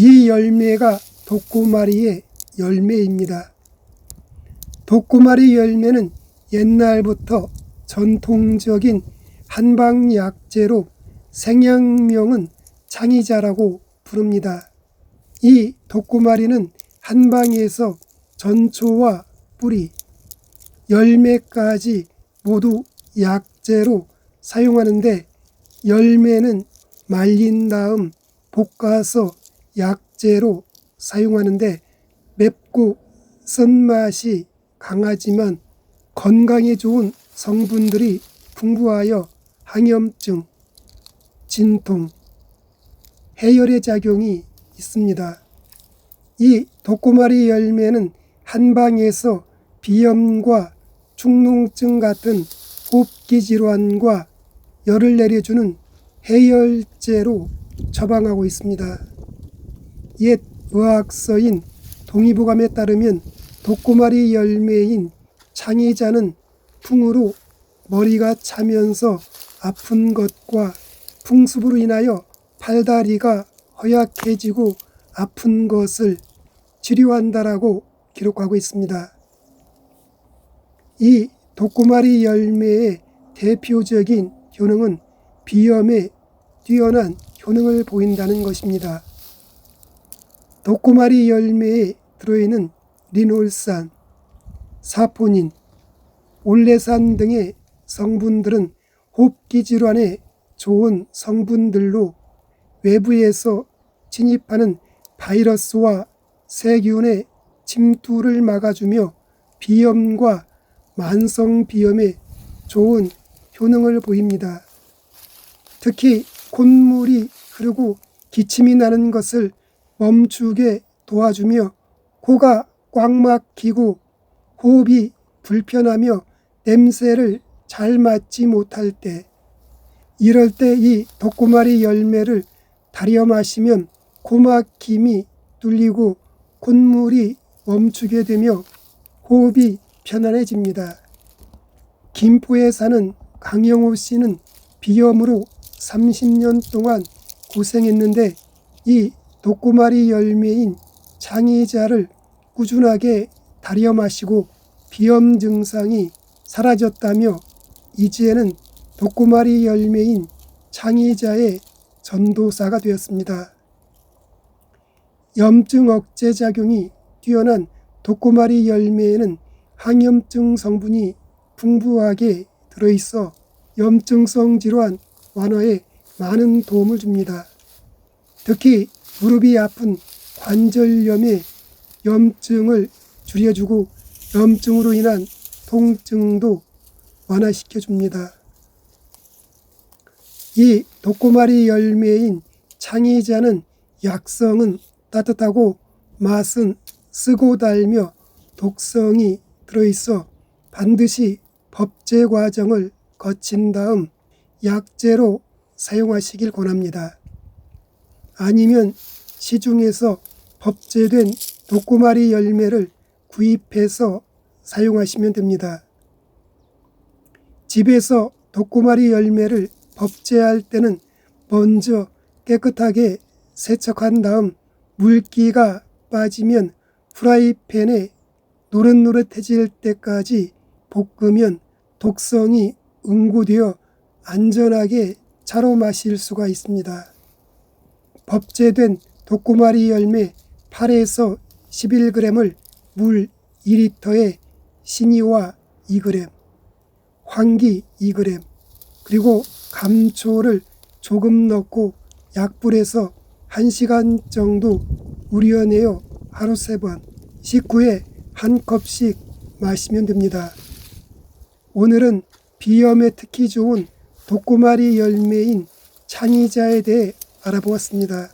이 열매가 독고마리의 열매입니다. 독고마리 열매는 옛날부터 전통적인 한방약재로 생양명은 창의자라고 부릅니다. 이 독고마리는 한방에서 전초와 뿌리, 열매까지 모두 약재로 사용하는데 열매는 말린 다음 볶아서 약재로 사용하는데 맵고 쓴맛이 강하지만 건강에 좋은 성분들이 풍부하여 항염증, 진통, 해열의 작용이 있습니다. 이 독고마리 열매는 한방에서 비염과 축농증 같은 호흡기 질환과 열을 내려주는 해열제로 처방하고 있습니다. 옛 의학서인 동의보감에 따르면 독고마리 열매인 창의자는 풍으로 머리가 차면서 아픈 것과 풍습으로 인하여 팔다리가 허약해지고 아픈 것을 치료한다라고 기록하고 있습니다. 이 독고마리 열매의 대표적인 효능은 비염에 뛰어난 효능을 보인다는 것입니다. 독고마리 열매에 들어있는 리놀산, 사포닌, 올레산 등의 성분들은 호흡기 질환에 좋은 성분들로 외부에서 침입하는 바이러스와 세균의 침투를 막아주며 비염과 만성 비염에 좋은 효능을 보입니다. 특히 콧물이 흐르고 기침이 나는 것을 멈추게 도와주며 코가 꽉 막히고 호흡이 불편하며 냄새를 잘 맡지 못할 때 이럴 때 이 독고마리 열매를 다려 마시면 코막힘이 뚫리고 콧물이 멈추게 되며 호흡이 편안해집니다. 김포에 사는 강영호 씨는 비염으로 30년 동안 고생했는데 이 독고마리 열매인 장이자를 꾸준하게 다려 마시고 비염 증상이 사라졌다며 이제는 독고마리 열매인 창의자의 전도사가 되었습니다. 염증 억제 작용이 뛰어난 독고마리 열매에는 항염증 성분이 풍부하게 들어있어 염증성 질환 완화에 많은 도움을 줍니다. 특히 무릎이 아픈 관절염의 염증을 줄여주고 염증으로 인한 통증도 완화시켜 줍니다. 이 독고마리 열매인 창의자는 약성은 따뜻하고 맛은 쓰고 달며 독성이 들어있어 반드시 법제 과정을 거친 다음 약재로 사용하시길 권합니다. 아니면 시중에서 법제된 독고마리 열매를 구입해서 사용하시면 됩니다. 집에서 독고마리 열매를 법제할 때는 먼저 깨끗하게 세척한 다음 물기가 빠지면 프라이팬에 노릇노릇해질 때까지 볶으면 독성이 응고되어 안전하게 차로 마실 수가 있습니다. 법제된 독고마리 열매 8에서 11g을 물 2리터에 신이와 2g, 황기 2g, 그리고 감초를 조금 넣고 약불에서 1시간 정도 우려내어 하루 3번, 식후에 한 컵씩 마시면 됩니다. 오늘은 비염에 특히 좋은 독고마리 열매인 창의자에 대해 알아보았습니다.